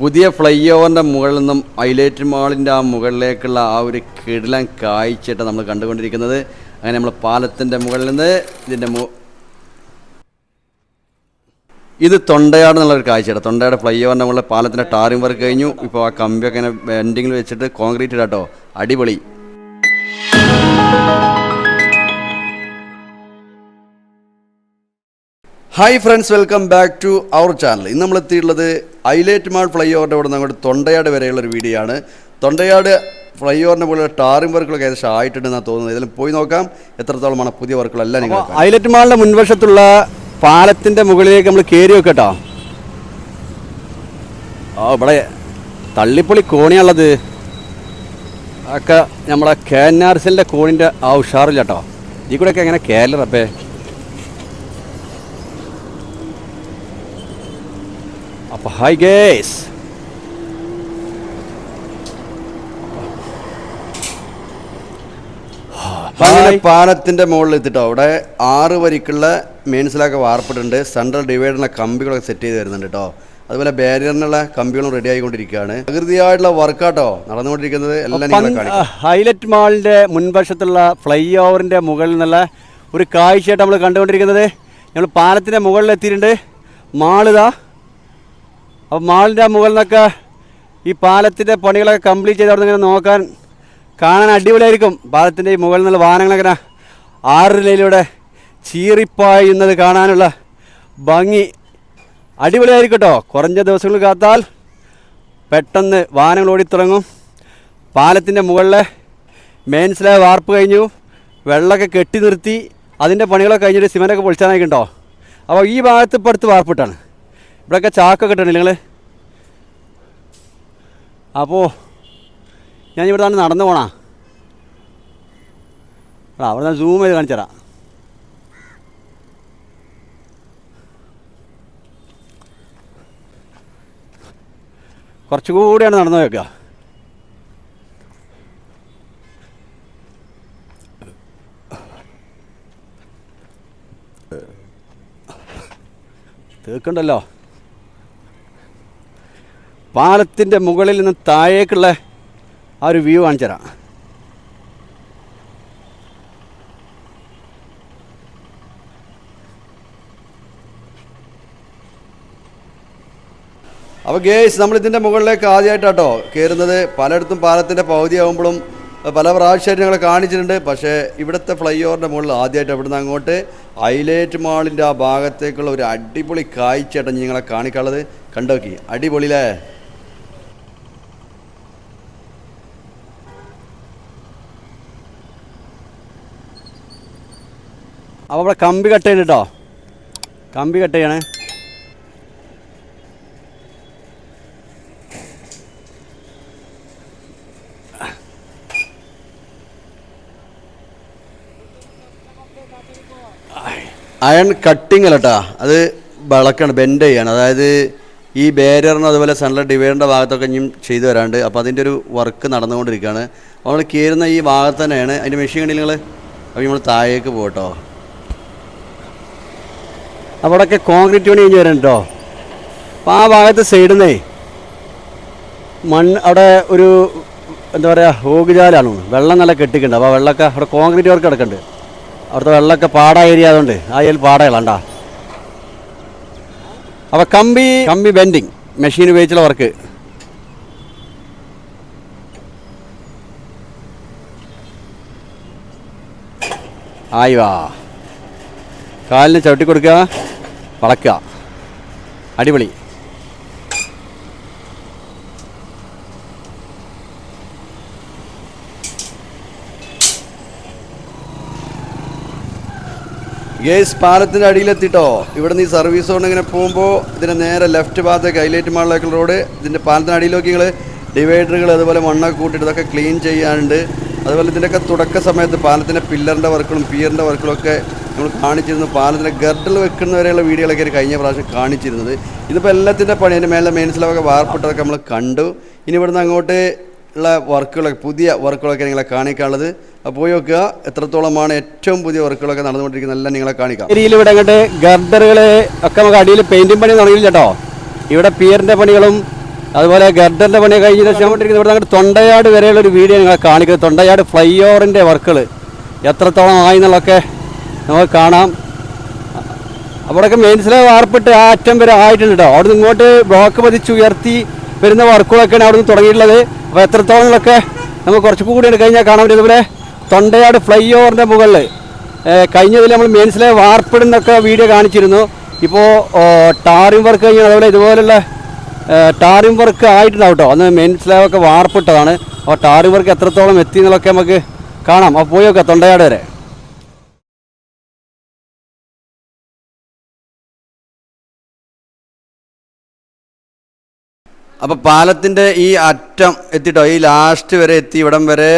പുതിയ ഫ്ലൈ ഓവറിന്റെ മുകളിൽ നിന്നും ഐലൈറ്റ് മാളിന്റെ ആ മുകളിലേക്കുള്ള ആ ഒരു കിടിലൻ കാഴ്ചയായിട്ട് നമ്മൾ കണ്ടുകൊണ്ടിരിക്കുന്നത്. അങ്ങനെ നമ്മൾ പാലത്തിന്റെ മുകളിൽ നിന്ന് ഇതിന്റെ മു ഇത് തൊണ്ടയാട് എന്നുള്ളൊരു കാഴ്ചയാണ്. തൊണ്ടയുടെ ഫ്ലൈ ഓവറിന്റെ മുകളിൽ പാലത്തിന്റെ ടാറിംഗ് വർക്ക് കഴിഞ്ഞു. ഇപ്പോൾ ആ കമ്പിയൊക്കെ ഇങ്ങനെ ബെൻഡിങ്ങിൽ വെച്ചിട്ട് കോൺക്രീറ്റ് ഇടാട്ടോ അടിപൊളി. Hi friends welcome back to our channel ഇന്ന് നമ്മൾ എത്തിയിട്ടുള്ളത് ഹൈലൈറ്റ് മാൾ ഫ്ലൈ ഓവറിന്റെ അവിടെ നിന്ന് അങ്ങോട്ട് തൊണ്ടയാട് വരെയുള്ളൊരു വീഡിയോ ആണ് തൊണ്ടയാട് ഫ്ലൈ ഓവറിന്റെ പോലെ ടാറിംഗ് വർക്കുകളൊക്കെ ഏകദേശം ആയിട്ടുണ്ടെന്നാണ് തോന്നുന്നത്. ഇതിലും പോയി നോക്കാം. എത്രത്തോളമാണ് പുതിയ വർക്കുകളെല്ലാം നിങ്ങൾ ഹൈലൈറ്റ് മാളിന്റെ മുൻവശത്തുള്ള പാലത്തിന്റെ മുകളിലേക്ക് നമ്മൾ കയറി വെക്കട്ടോ ആ ഇവിടെ തള്ളിപ്പൊളി കോണിയാണുള്ളത്. ഒക്കെ നമ്മളെ കെ എൻ ആർ സിന്റെ കോണിന്റെ ആ ഉഷാറില്ല കേട്ടോ. ഈ കൂടെയൊക്കെ എങ്ങനെ കേരളപ്പേ അപ്പോൾ ഹായ് ഗേസ് പാലത്തിന്റെ മുകളിൽ എത്തിട്ടോ. അവിടെ ആറ് വരിക്കുള്ള മെയിൻസിലൊക്കെ വാർപ്പിട്ടുണ്ട്. സെൻട്രൽ ഡിവൈഡറിന്റെ കമ്പികളൊക്കെ സെറ്റ് ചെയ്ത് തരുന്നുണ്ട് കേട്ടോ അതുപോലെ ബാരിയറിനുള്ള കമ്പികളും റെഡി ആയിക്കൊണ്ടിരിക്കുകയാണ്. പ്രകൃതിയായിട്ടുള്ള വർക്കാട്ടോ നടന്നുകൊണ്ടിരിക്കുന്നത്. എല്ലാം ഹൈലൈറ്റ് മാളിന്റെ മുൻവശത്തുള്ള ഫ്ലൈ ഓവറിന്റെ മുകളിൽ നിന്നുള്ള ഒരു കാഴ്ചയായിട്ട് നമ്മൾ കണ്ടുകൊണ്ടിരിക്കുന്നത്. ഞങ്ങൾ പാലത്തിന്റെ മുകളിൽ എത്തിയിട്ടുണ്ട്. മാളിതാ അപ്പോൾ മാളിന്റെ മുകളിൽ നിന്നൊക്കെ ഈ പാലത്തിന്റെ പണികളൊക്കെ കംപ്ലീറ്റ് ചെയ്ത് അവിടെ ഇങ്ങനെ നോക്കാൻ കാണാൻ അടിപൊളിയായിരിക്കും. പാലത്തിന്റെ ഈ മുകളിൽ നിന്നുള്ള വാഹനങ്ങളൊക്കെ ആറിലയിലൂടെ ചീറിപ്പായുന്നത് കാണാനുള്ള ഭംഗി അടിപൊളിയായിരിക്കും കേട്ടോ. കുറഞ്ഞ ദിവസങ്ങൾ കാത്താൽ പെട്ടെന്ന് വാഹനങ്ങൾ ഓടിത്തുടങ്ങും. പാലത്തിന്റെ മുകളിലെ മെയിൻസിലെ വാർപ്പ് കഴിഞ്ഞു. വെള്ളമൊക്കെ കെട്ടി നിർത്തി. അതിന്റെ പണികളൊക്കെ കഴിഞ്ഞിട്ട് സിമെന്റൊക്കെ പൊളിച്ചാനായിട്ടോ അപ്പോൾ ഈ ഭാഗത്ത് ഇപ്പോൾ അടുത്ത് വാർപ്പിട്ടാണ് ഇവിടെയൊക്കെ ചാക്കൊക്കെ ഇട്ടുണ്ട് നിങ്ങൾ അപ്പോൾ ഞാൻ ഇവിടെ തന്നെ നടന്നു പോണാ. എടാ അവിടെ നിന്ന് സൂം ചെയ്ത് കാണിച്ചു തരാം. കുറച്ചുകൂടിയാണ് നടന്നു വെക്കുക തേക്കുണ്ടല്ലോ. പാലത്തിന്റെ മുകളിൽ നിന്ന് താഴേക്കുള്ള ആ ഒരു വ്യൂ കാണിച്ചു തരാം. അപ്പോൾ ഗേസ് നമ്മളിതിന്റെ മുകളിലേക്ക് ആദ്യമായിട്ടാട്ടോ കയറുന്നത് പലയിടത്തും പാലത്തിന്റെ പകുതി ആകുമ്പോഴും പല പ്രാവശ്യമായിട്ട് ഞങ്ങൾ കാണിച്ചിട്ടുണ്ട്. പക്ഷേ ഇവിടുത്തെ ഫ്ലൈ ഓവറിന്റെ മുകളിൽ ആദ്യമായിട്ട് അവിടുന്ന് അങ്ങോട്ട്? ഐലേറ്റ് മാളിന്റെ ആ ഭാഗത്തേക്കുള്ള ഒരു അടിപൊളി കാഴ്ചയായിട്ടാണ് നിങ്ങളെ കാണിക്കാനുള്ളത്. കണ്ടോക്കി? അടിപൊളിയില്ലേ? അപ്പോൾ അവിടെ കമ്പി കട്ട് ചെയ്യണം കേട്ടോ കമ്പി കട്ട് ചെയ്യണേ. അയൺ കട്ടിങ് അല്ല അത് വിളക്കാണ് ബെൻഡ് ചെയ്യാണ്. അതായത് ഈ ബാരിയറിനും അതുപോലെ സെൻട്രൽ ഡിവൈഡറിന്റെ ഭാഗത്തൊക്കെ ഇനിയും ചെയ്തു വരാണ്ട്. അപ്പോൾ അതിന്റെ ഒരു വർക്ക് നടന്നുകൊണ്ടിരിക്കുകയാണ്. നമ്മൾ കയറുന്ന ഈ ഭാഗത്ത് തന്നെയാണ്. അതിന്റെ മെഷീൻ കണ്ടില്ല നിങ്ങൾ അപ്പോൾ നമ്മൾ താഴേക്ക് പോകട്ടോ അവിടെയൊക്കെ കോൺക്രീറ്റ് പണി കഴിഞ്ഞ് വരുന്നുണ്ട് കേട്ടോ അപ്പോൾ ആ ഭാഗത്ത് സൈഡിൽ നിന്നേ മണ്ണ് അവിടെ ഒരു എന്താ പറയുക ഹോഗുജാലാണ് വെള്ളം നല്ല കെട്ടിക്കുന്നുണ്ട്. അപ്പോൾ വെള്ളമൊക്കെ അവിടെ കോൺക്രീറ്റ് വർക്ക് കിടക്കുന്നുണ്ട് അവിടുത്തെ വെള്ളമൊക്കെ പാട ഏരിയ ആയതുകൊണ്ട് ആ ഏരിയയിൽ പാടകളാണ്ടാ. അപ്പോൾ കമ്പി കമ്പി ബെൻഡിങ് മെഷീൻ ഉപയോഗിച്ചുള്ള വർക്ക് ആയി വാ. കാലിന് ചവിട്ടി കൊടുക്കുക വളക്കുക അടിപൊളി. ഗേസ് പാലത്തിന്റെ അടിയിലെത്തിട്ടോ. ഇവിടെ നിന്ന് ഈ സർവീസ് കൊണ്ട് ഇങ്ങനെ പോകുമ്പോൾ ഇതിന്റെ നേരെ ലെഫ്റ്റ് ഭാഗത്തേക്ക് ഹൈലൈറ്റ് മാളിലേക്കുള്ള റോഡ് ഇതിന്റെ പാലത്തിന്റെ അടിയിലേക്ക് നിങ്ങൾ ഡിവൈഡറുകൾ അതുപോലെ മണ്ണൊക്കെ കൂട്ടിയിട്ട് ഇതൊക്കെ ക്ലീൻ ചെയ്യാനുണ്ട്. അതുപോലെ ഇതിന്റെയൊക്കെ തുടക്ക സമയത്ത് പാലത്തിന്റെ പില്ലറിന്റെ വർക്കുകളും പിയറിന്റെ വർക്കുകളും ഒക്കെ നമ്മൾ കാണിച്ചിരുന്നു. പാലത്തിന്റെ ഗർഡിൽ വെക്കുന്നവരെയുള്ള വീഡിയോകളൊക്കെ ആയിരുന്നു കഴിഞ്ഞ പ്രാവശ്യം കാണിച്ചിരുന്നത്. ഇതിപ്പോൾ എല്ലാത്തിന്റെ പണി അതിന്റെ മേലെ മെയിൻസിലൊക്കെ വാർപ്പിട്ടതൊക്കെ നമ്മൾ കണ്ടു. ഇനി ഇവിടുന്ന് അങ്ങോട്ട് ഉള്ള വർക്കുകളൊക്കെ പുതിയ വർക്കുകളൊക്കെ നിങ്ങളെ കാണിക്കാനുള്ളത്. അപ്പോൾ പോയി നോക്കുക. എത്രത്തോളമാണ് ഏറ്റവും പുതിയ വർക്കുകളൊക്കെ നടന്നുകൊണ്ടിരിക്കുന്നത് എല്ലാം നിങ്ങളെ കാണിക്കാം. ഏരിയയിൽ ഇവിടെ അങ്ങോട്ട് ഗർഡറുകൾ ഒക്കെ നമുക്ക് അടിയിൽ പെയിന്റിങ് പണി തുടങ്ങിയില്ല കേട്ടോ. ഇവിടെ പിയറിന്റെ പണികളും അതുപോലെ ഗർഡറിന്റെ പണി കഴിഞ്ഞ ശേഷം കൊണ്ടിരിക്കുന്നത് ഇവിടെ അങ്ങോട്ട് തൊണ്ടയാട് വരെയുള്ള ഒരു വീഡിയോ നിങ്ങളെ കാണിക്കുന്നത്. തൊണ്ടയാട് ഫ്ലൈ ഓവറിന്റെ വർക്കുകൾ എത്രത്തോളം ആയി എന്നുള്ളതൊക്കെ നമുക്ക് കാണാം. അവിടെയൊക്കെ മെയിൻസിലെ വാർപ്പിട്ട് ആ അറ്റം വരെ ആയിട്ടുണ്ട് കേട്ടോ അവിടെ നിന്ന് ഇങ്ങോട്ട് ബ്ലോക്ക് പതിച്ച് ഉയർത്തി വരുന്ന വർക്കുകളൊക്കെയാണ് അവിടെ നിന്ന് തുടങ്ങിയിട്ടുള്ളത്. അപ്പോൾ എത്രത്തോളം ഒക്കെ നമുക്ക് കുറച്ച് കൂടി കഴിഞ്ഞാൽ കാണാൻ പറ്റും. ഇതുപോലെ തൊണ്ടയാട് ഫ്ലൈ ഓവറിന്റെ മുകളിൽ കഴിഞ്ഞതിൽ നമ്മൾ മെയിൻസിലെ വാർപ്പിടുന്നൊക്കെ വീഡിയോ കാണിച്ചിരുന്നു. ഇപ്പോൾ ടാറിംഗ് വർക്ക് കഴിഞ്ഞാൽ അതുപോലെ ഇതുപോലുള്ള ടാറിംഗ് വർക്ക് ആയിട്ടുണ്ടാവും കേട്ടോ. അന്ന് മെയിൻ സ്ലാബൊക്കെ വാർപ്പിട്ടതാണ്. അപ്പോൾ ടാറിംഗ് വർക്ക് എത്രത്തോളം എത്തി എന്നുള്ളതൊക്കെ നമുക്ക് കാണാം. അപ്പോൾ പോയി നോക്കാം തൊണ്ടയാട് വരെ. അപ്പോൾ പാലത്തിന്റെ ഈ അറ്റം എത്തിട്ടോ? ഈ ലാസ്റ്റ് വരെ എത്തി. ഇവിടം വരെ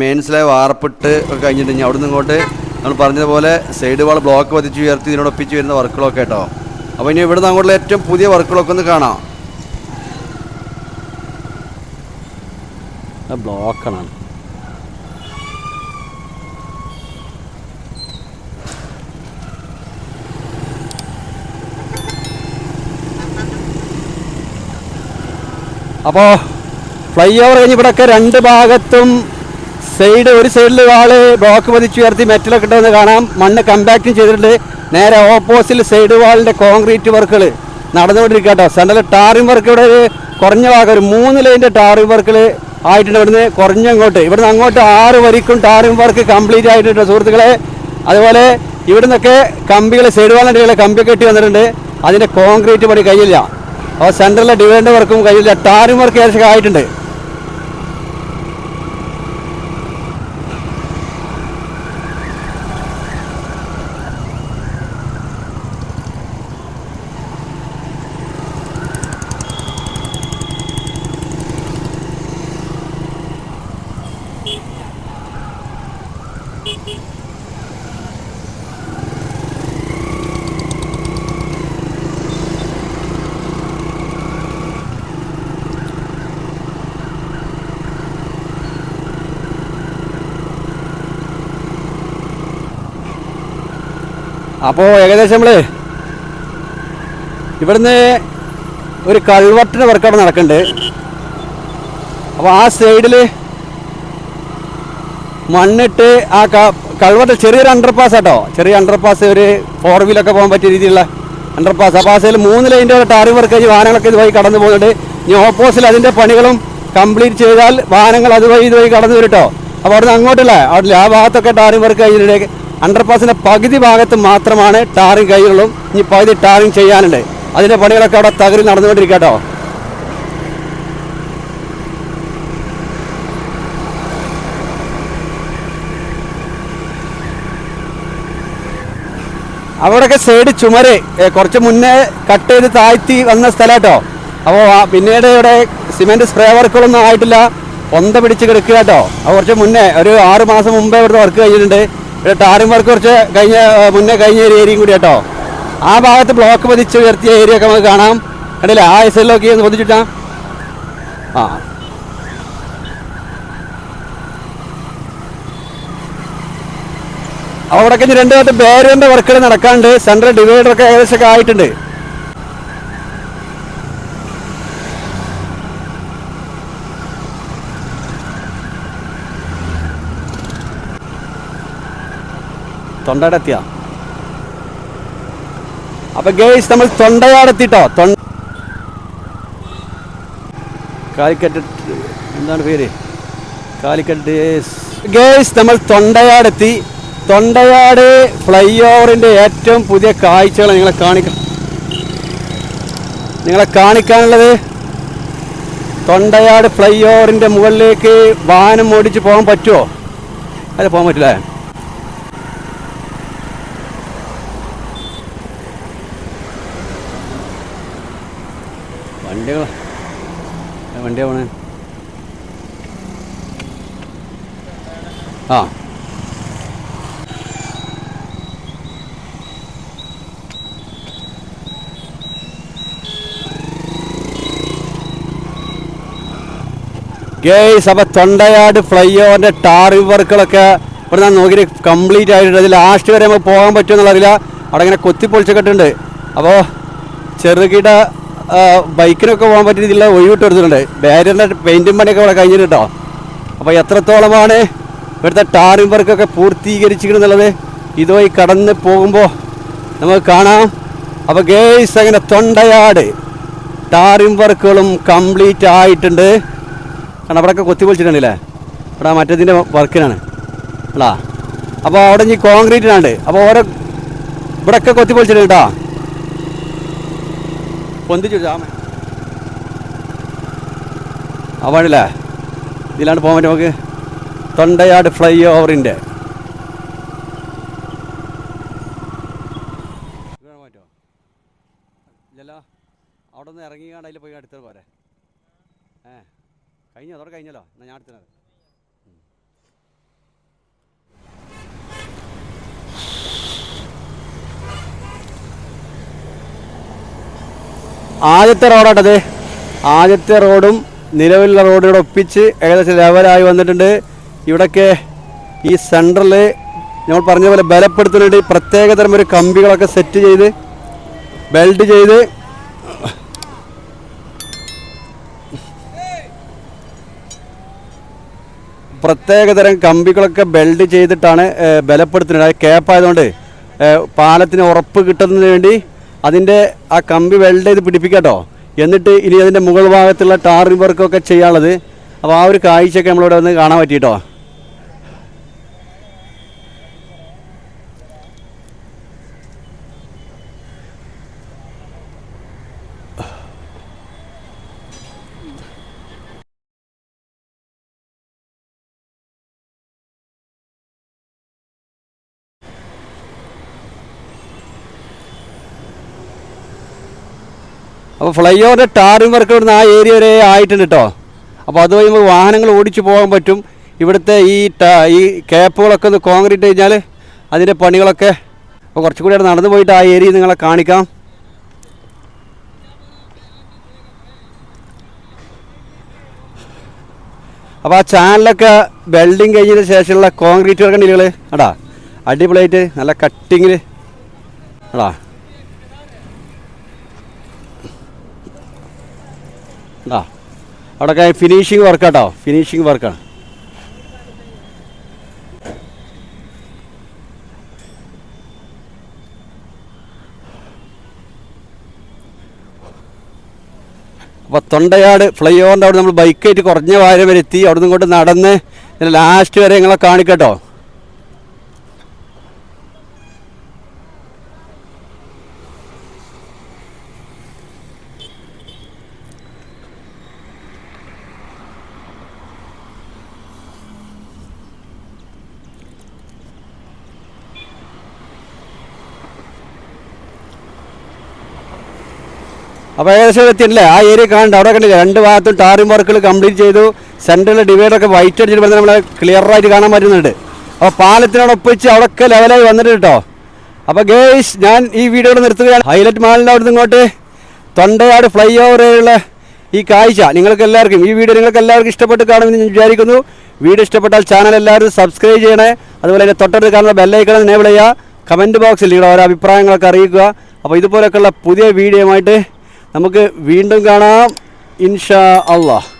മെയിൻ സ്ലാബ് വാർപ്പിട്ട് ഒക്കെ കഴിഞ്ഞിട്ട് ഇനി അവിടെ നിന്ന് ഇങ്ങോട്ട് നമ്മൾ പറഞ്ഞതുപോലെ സൈഡ് വാൾ ബ്ലോക്ക് പതിച്ച് ഉയർത്തി ഇതിനോട് ഒപ്പിച്ച് വരുന്ന വർക്കുകളൊക്കെ കേട്ടോ. അപ്പോൾ ഇനി ഇവിടുന്ന് അങ്ങോട്ടുള്ള ഏറ്റവും പുതിയ വർക്കുകളൊക്കെ ഒന്ന് കാണാം. ബ്ലോക്കാണ് അപ്പോൾ ഫ്ലൈ ഓവർ കഴിഞ്ഞ് ഇവിടെയൊക്കെ രണ്ട് ഭാഗത്തും സൈഡ് ഒരു സൈഡിൽ ആൾ ബ്ലോക്ക് പതിച്ച് ഉയർത്തി മെറ്റലൊക്കെ ഇട്ടതെന്ന് കാണാം. മണ്ണ് കമ്പാക്റ്റും ചെയ്തിട്ടുണ്ട്. നേരെ ഓപ്പോസിറ്റ് സൈഡ് വാളിന്റെ കോൺക്രീറ്റ് വർക്കുകൾ നടന്നുകൊണ്ടിരിക്കുക കേട്ടോ. സെൻട്രൽ ടാറിംഗ് വർക്ക് ഇവിടെ കുറഞ്ഞ ഭാഗം ഒരു മൂന്ന് ലൈന്റെ ടാറിംഗ് വർക്കുകൾ ആയിട്ടുണ്ട് ഇവിടുന്ന് കുറഞ്ഞങ്ങോട്ട്. ഇവിടുന്ന് അങ്ങോട്ട് ആറ് വരിക്കും ടാറിംഗ് വർക്ക് കംപ്ലീറ്റ് ആയിട്ടുണ്ട് സുഹൃത്തുക്കളെ. അതുപോലെ ഇവിടുന്നൊക്കെ കമ്പികൾ സൈഡ് കമ്പി കെട്ടി വന്നിട്ടുണ്ട്. അതിന്റെ കോൺക്രീറ്റ് പണി കഴിയില്ല അപ്പോൾ സെന്ററിലെ ഡിവൈഡർ വർക്കും കഴിയില്ല ടാറിംഗ് വർക്ക് ഏകദേശം ആയിട്ടുണ്ട്. അപ്പോൾ ഏകദേശം നമ്മൾ ഇവിടുന്ന് ഒരു കൾവട്ടിന്റെ വർക്ക് അവിടെ നടക്കുന്നുണ്ട് അപ്പോൾ ആ സൈഡിൽ മണ്ണിട്ട് ആ കൾവട്ട് ചെറിയൊരു അണ്ടർപാസ് കേട്ടോ ചെറിയ അണ്ടർപാസ് ഒരു ഫോർ വീലൊക്കെ പോകാൻ പറ്റിയ രീതിയിലുള്ള അണ്ടർപാസ് അപ്പോൾ ആ സൈഡിൽ മൂന്ന് ലൈന്റെ ടാറി വർക്ക് കഴിഞ്ഞ് വാഹനങ്ങളൊക്കെ ഇതുവഴി കടന്നു പോകുന്നുണ്ട്. ഇനി ഓപ്പോസിറ്റ് അതിന്റെ പണികളും കംപ്ലീറ്റ് ചെയ്താൽ വാഹനങ്ങൾ അതുവഴി ഇതുവഴി കടന്നു വരും കേട്ടോ അപ്പോൾ അവിടുന്ന് അങ്ങോട്ടില്ല അവിടെ ആ ഭാഗത്തൊക്കെ ടാറി വർക്ക് കഴിഞ്ഞിട്ടുണ്ട് അണ്ടർപാസിന്റെ പകുതി ഭാഗത്ത് മാത്രമാണ് ടാറിങ് കൈകളും ഇനി പകുതി ടാറിങ് ചെയ്യാനുണ്ട്. അതിന്റെ പണികളൊക്കെ അവിടെ തകരി നടന്നുകൊണ്ടിരിക്കട്ടോ കേട്ടോ. അവിടെയൊക്കെ സൈഡ് ചുമര് കുറച്ച് മുന്നേ കട്ട് ചെയ്ത് താഴ്ത്തി വന്ന സ്ഥലം അപ്പോൾ പിന്നീട് ഇവിടെ സിമെന്റ് സ്പ്രേ വർക്കുകളൊന്നും ആയിട്ടില്ല. പൊന്ത പിടിച്ച് കിടക്കുക കേട്ടോ. അപ്പോൾ കുറച്ച് മുന്നേ ഒരു ആറ് മാസം മുമ്പേ ഇവിടുത്തെ വർക്ക് കഴിഞ്ഞിട്ടുണ്ട്. ടാറിംഗ് വർക്ക് കുറച്ച് കഴിഞ്ഞ മുന്നേ കഴിഞ്ഞ ഒരു ഏരിയയും കൂടി കേട്ടോ. ആ ഭാഗത്ത് ബ്ലോക്ക് പതിച്ച് ഉയർത്തിയ ഏരിയ ഒക്കെ നമുക്ക് കാണാം. കണ്ടില്ലേ? ആ എസിലൊക്കെ ഒന്ന് പതിച്ചിട്ടാ? ആ. അവിടെയൊക്കെ രണ്ട് ഭാഗത്ത് ബാരിയറിന്റെ വർക്കുകൾ നടക്കാണ്ട് സെൻട്രൽ ഡിവൈഡർ ഒക്കെ ഏകദേശം ആയിട്ടുണ്ട്. തൊണ്ടയുടെ അപ്പൊ ഗേസ് നമ്മൾ തൊണ്ടയാടെത്തിട്ടോ? തൊണ്ട കാലിക്കറ്റ് എന്താണ് പേര്? കാലിക്കറ്റ് ഗേസ് നമ്മൾ തൊണ്ടയാടെത്തി. തൊണ്ടയാട് ഫ്ലൈ ഓവറിന്റെ ഏറ്റവും പുതിയ കാഴ്ചകൾ നിങ്ങളെ കാണിക്ക നിങ്ങളെ കാണിക്കാനുള്ളത്. തൊണ്ടയാട് ഫ്ലൈ ഓവറിന്റെ മുകളിലേക്ക് വാഹനം ഓടിച്ച് പോകാൻ പറ്റുമോ അല്ല പോകാൻ പറ്റില്ല വണ്ടികൾ വണ്ടിയാ പോണേ ആ ഗേസ് അപ്പോൾ തൊണ്ടയാട് ഫ്ലൈ ഓവറിന്റെ ടാറിംഗ് വർക്കുകളൊക്കെ ഇവിടെ ഞാൻ നോക്കി കംപ്ലീറ്റ് ആയിട്ടുണ്ട്. അതിൽ ലാസ്റ്റ് വരെ നമുക്ക് പോകാൻ പറ്റുമെന്നുള്ളറിയില്ല അവിടെ ഇങ്ങനെ കൊത്തിപ്പൊളിച്ചൊക്കെ ഇട്ടുണ്ട് അപ്പോൾ ചെറുകിട ബൈക്കിനൊക്കെ പോകാൻ പറ്റിയ രീതിയിലുള്ള ഒഴിവിട്ട് കൊടുത്തിട്ടുണ്ട്. ബാരിയറിന്റെ പെയിന്റും പണിയൊക്കെ ഇവിടെ കഴിഞ്ഞിട്ട് കേട്ടോ അപ്പോൾ എത്രത്തോളമാണ് ഇവിടുത്തെ ടാറിംഗ് വർക്കൊക്കെ പൂർത്തീകരിച്ചിരിക്കുന്നുള്ളത് ഇതുവഴി കടന്ന് പോകുമ്പോൾ നമുക്ക് കാണാം. അപ്പോൾ ഗേസ് അങ്ങനെ തൊണ്ടയാട് ടാറിംഗ് വർക്കുകളും കംപ്ലീറ്റ് ആയിട്ടുണ്ട്. കാരണം അവിടെയൊക്കെ കൊത്തി പൊളിച്ചിട്ടുണ്ടല്ലേ? ഇവിടെ മറ്റേതിന്റെ വർക്കിനാണ്. അല്ല അപ്പോൾ അവിടെ ഈ കോൺക്രീറ്റിനാണ്ട് അപ്പോൾ ഓരോ ഇവിടെയൊക്കെ കൊത്തി പൊളിച്ചിട്ടുണ്ട് കേട്ടോ. പൊന്തിച്ചു ചാമ ഇതിലാണ് പോകാൻ പറ്റും നമുക്ക്. തൊണ്ടയാട് ഫ്ലൈ ഓവറിന്റെ അവിടെ നിന്ന് ഇറങ്ങിക്കാണ്ട് അതിൽ പോയി അടുത്തത് പോരെ ഏ കഴിഞ്ഞോ? അതോടെ കഴിഞ്ഞല്ലോ. എന്നാൽ ഞാൻ അടുത്തത് ആദ്യത്തെ റോഡാട്ടത് ആദ്യത്തെ റോഡും നിലവിലുള്ള റോഡുകൂടെ ഒപ്പിച്ച് ഏകദേശം ലെവലായി വന്നിട്ടുണ്ട്. ഇവിടൊക്കെ ഈ സെന്ററിൽ നമ്മൾ പറഞ്ഞ പോലെ ബലപ്പെടുത്തുന്നുണ്ട് പ്രത്യേകതരം ഒരു കമ്പികളൊക്കെ സെറ്റ് ചെയ്ത് ബെൽഡ് ചെയ്ത് പ്രത്യേകതരം കമ്പികളൊക്കെ ബെൽഡ് ചെയ്തിട്ടാണ് ബലപ്പെടുത്തുന്നത്. അത് കേപ്പായതുകൊണ്ട് പാലത്തിന് ഉറപ്പ് കിട്ടുന്നതിന് വേണ്ടി അതിന്റെ ആ കമ്പി വെൽഡ് ചെയ്ത് പിടിപ്പിക്കട്ടോ എന്നിട്ട് ഇനി അതിന്റെ മുകൾ ഭാഗത്തുള്ള ടാറിംഗ് വർക്കൊക്കെ ചെയ്യാനുള്ളത്. അപ്പോൾ ആ ഒരു കാഴ്ചയൊക്കെ നമ്മളിവിടെ വന്ന് കാണാൻ പറ്റിയിട്ടോ. അപ്പോൾ ഫ്ലൈ ഓവറിന്റെ ടാറിംഗ് വർക്ക് ഇവിടുന്ന് ആ ഏരിയ വരെ ആയിട്ടുണ്ട് കേട്ടോ അപ്പോൾ അതുവഴി നമുക്ക് വാഹനങ്ങൾ ഓടിച്ചു പോകാൻ പറ്റും. ഇവിടുത്തെ ഈ ഈ ക്യാപ്പുകളൊക്കെ ഒന്ന് കോൺക്രീറ്റ് കഴിഞ്ഞാൽ അതിന്റെ പണികളൊക്കെ അപ്പോൾ കുറച്ചും കൂടി നടന്നു പോയിട്ട് ആ ഏരിയ നിങ്ങളെ കാണിക്കാം. അപ്പോൾ ആ ചാനലൊക്കെ വെൽഡിങ് കഴിഞ്ഞതിന് ശേഷമുള്ള കോൺക്രീറ്റ് വർക്കുണ്ട് നിങ്ങൾ അടാ അടിപൊളിയായിട്ട് നല്ല കട്ടിങ്ങിൽ അടാ. ആ. അവിടെയൊക്കെ ഫിനിഷിങ് വർക്കാട്ടോ ഫിനിഷിങ് വർക്കാണ് അപ്പോൾ തൊണ്ടയാട് ഫ്ലൈ ഓവറിന്റെ അവിടെ നമ്മൾ ബൈക്കായിട്ട് കുറഞ്ഞ വാരം വരെ എത്തി. അവിടെ നിന്ന് ഇങ്ങോട്ട് നടന്ന് ലാസ്റ്റ് വരെ നിങ്ങളെ കാണിക്കട്ടോ. അപ്പോൾ ഏകദേശം എത്തിയിട്ടില്ലേ? ആ ഏരിയ കാണണ്ട. അവിടെ കണ്ടില്ല? രണ്ട് ഭാഗത്തും ടാറിംഗ് വർക്കുകൾ കംപ്ലീറ്റ് ചെയ്തു. സെൻട്രലിലെ ഡിവൈഡറൊക്കെ വൈറ്റ് അടിച്ചിട്ട് വന്ന് നമ്മളെ ക്ലിയറായിട്ട് കാണാൻ പറ്റുന്നുണ്ട്. അപ്പോൾ പാലത്തിനോടൊപ്പിച്ച് അവിടെയൊക്കെ ലെവലായി വന്നിട്ട് കേട്ടോ. അപ്പോൾ ഗേയ്സ് ഞാൻ ഈ വീഡിയോ നിർത്തുകയാണ്. ഹൈലൈറ്റ് മാളിന്റെ അവിടെ ഇങ്ങോട്ട് തൊണ്ടയാട് ഫ്ലൈ ഓവറുള്ള ഈ കാഴ്ച നിങ്ങൾക്ക് എല്ലാവർക്കും ഈ വീഡിയോ നിങ്ങൾക്ക് എല്ലാവർക്കും ഇഷ്ടപ്പെട്ട് കാണുമെന്ന് ഞാൻ വിചാരിക്കുന്നു. വീഡിയോ ഇഷ്ടപ്പെട്ടാൽ ചാനൽ എല്ലാവരും സബ്സ്ക്രൈബ് ചെയ്യണേ. അതുപോലെ തന്നെ തൊട്ടടുത്ത് കാണുന്ന ബെല്ലൈക്കണം എനേബിൾ ചെയ്യുക. കമന്റ് ബോക്സിൽ നിങ്ങളുടെ ഓരോ അഭിപ്രായങ്ങളൊക്കെ അറിയിക്കുക. അപ്പോൾ ഇതുപോലെയൊക്കെയുള്ള പുതിയ വീഡിയോയുമായിട്ട് നമുക്ക് വീണ്ടും കാണാം. ഇൻഷാ അള്ളാഹ്.